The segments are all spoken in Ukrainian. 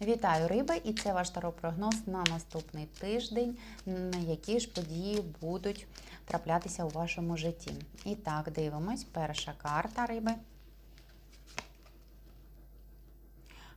Вітаю риби, і це ваш таропрогноз на наступний тиждень, на які ж події будуть траплятися у вашому житті. І так, дивимось. Перша карта риби.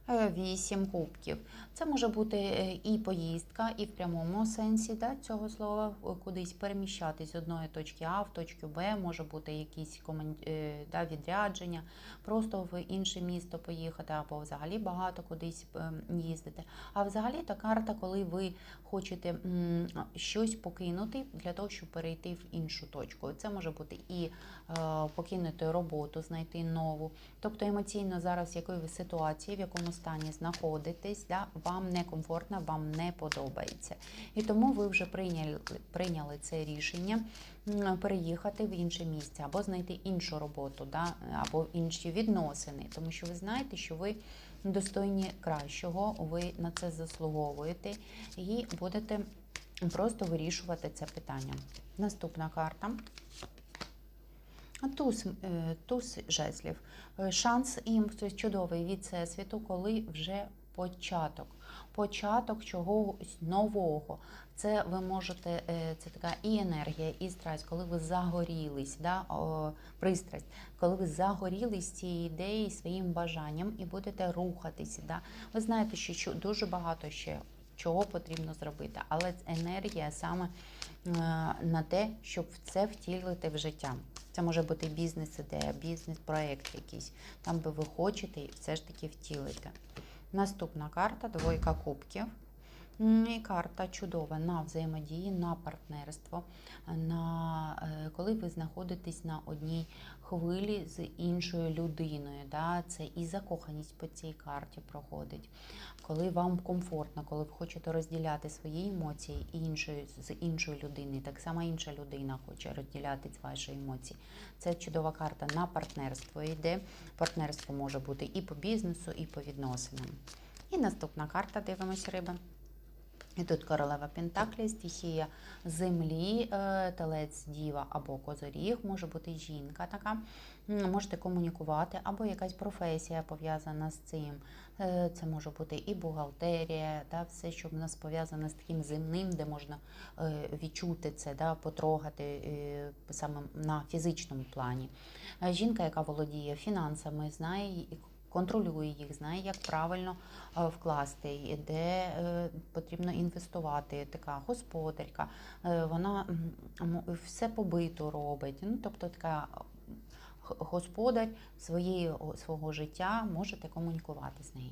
Е, Вісім кубків. Це може бути е, і поїздка, і в прямому сенсі да, цього слова е, кудись переміщатись з одної точки А в точку Б, може бути якісь е, да, відрядження, просто в інше місто поїхати, або взагалі багато кудись е, їздити. А взагалі та карта, коли ви хочете щось покинути для того, щоб перейти в іншу точку. Це може бути і е, покинути роботу, знайти нову. Тобто емоційно зараз, в якої ви ситуації, в якому стані знаходитесь, да, вам некомфортно, вам не подобається. І тому ви вже прийняли, прийняли це рішення переїхати в інше місце або знайти іншу роботу, да, або інші відносини, тому що ви знаєте, що ви достойні кращого, ви на це заслуговуєте і будете просто вирішувати це питання. Наступна карта. Туз, е, туз жезлів. Е, Шанс їм чудовий від всесвіту, коли вже початок. Початок чогось нового. Це ви можете, е, це така і енергія, і страсть, коли ви загорілись, да, о, пристрасть, коли ви загорілись цією ідеєю, своїм бажанням і будете рухатися. Да. Ви знаєте, що дуже багато ще чого потрібно зробити, але енергія саме е, на те, щоб це втілити в життя. Це може бути бізнес-ідея, бізнес-проект якийсь, там би ви хочете все ж таки втілити. Наступна карта двойка кубків. І карта чудова на взаємодії, на партнерство, на е, коли ви знаходитесь на одній хвилі з іншою людиною. Да? Це і закоханість по цій карті проходить. Коли вам комфортно, коли ви хочете розділяти свої емоції іншою, з іншою людиною, так само інша людина хоче розділяти ваші емоції. Це чудова карта на партнерство йде. Партнерство може бути і по бізнесу, і по відносинам. І наступна карта, дивимося, риби. І тут королева Пентаклі, стихія землі, е, телець, діва або козоріг, може бути жінка така. Можете комунікувати, або якась професія пов'язана з цим. Е, Це може бути і бухгалтерія, да, все, що в нас пов'язане з таким земним, де можна е, відчути це, да, потрогати саме на фізичному плані. Жінка, яка володіє фінансами, знає контролює їх, знає, як правильно е, вкласти, де е, потрібно інвестувати. Така господарка, е, вона все побито робить. Ну, тобто така господар своєї, свого життя можете комунікувати з нею.